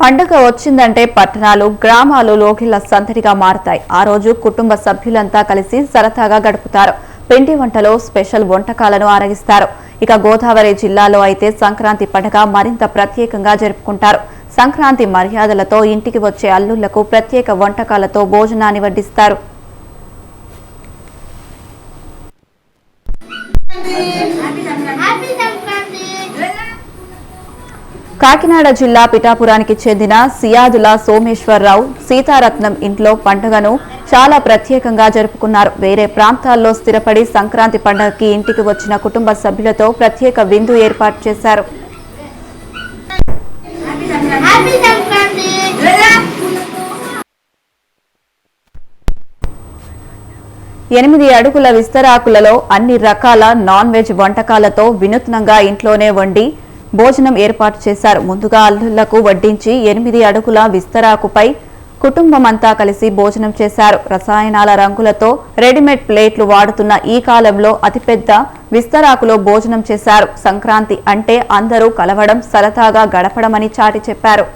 పండుగ వచ్చిందంటే పట్టణాలు గ్రామాలు లోకిళ్ళ సందడిగా మారతాయి. ఆ రోజు కుటుంబ సభ్యులంతా కలిసి సరదాగా గడుపుతారు. పిండి వంటలో స్పెషల్ వంటకాలను ఆరగిస్తారు. ఇక గోదావరి జిల్లాలో అయితే సంక్రాంతి పండుగ మరింత ప్రత్యేకంగా జరుపుకుంటారు. సంక్రాంతి మర్యాదలతో ఇంటికి వచ్చే అల్లుళ్ళకు ప్రత్యేక వంటకాలతో భోజనాన్ని వడ్డిస్తారు. కాకినాడ జిల్లా పిఠాపురానికి చెందిన సియాదుల సోమేశ్వరరావు సీతారత్నం ఇంట్లో పండుగను చాలా ప్రత్యేకంగా జరుపుకున్నారు. వేరే ప్రాంతాల్లో స్థిరపడి సంక్రాంతి పండుగకి ఇంటికి వచ్చిన కుటుంబ సభ్యులతో ప్రత్యేక విందు ఏర్పాటు చేశారు. ఎనిమిది అడుగుల విస్తరాకులలో అన్ని రకాల నాన్ వెజ్ వంటకాలతో వినూత్నంగా ఇంట్లోనే వండి భోజనం ఏర్పాటు చేశారు. ముందుగా అల్లుళ్ళకు వడ్డించి ఎనిమిది అడుగుల విస్తరాకుపై కుటుంబమంతా కలిసి భోజనం చేశారు. రసాయనాల రంగులతో రెడీమేడ్ ప్లేట్లు వాడుతున్న ఈ కాలంలో అతిపెద్ద విస్తరాకులో భోజనం చేశారు. సంక్రాంతి అంటే అందరూ కలవడం సరదాగా గడపడమని చాటి చెప్పారు.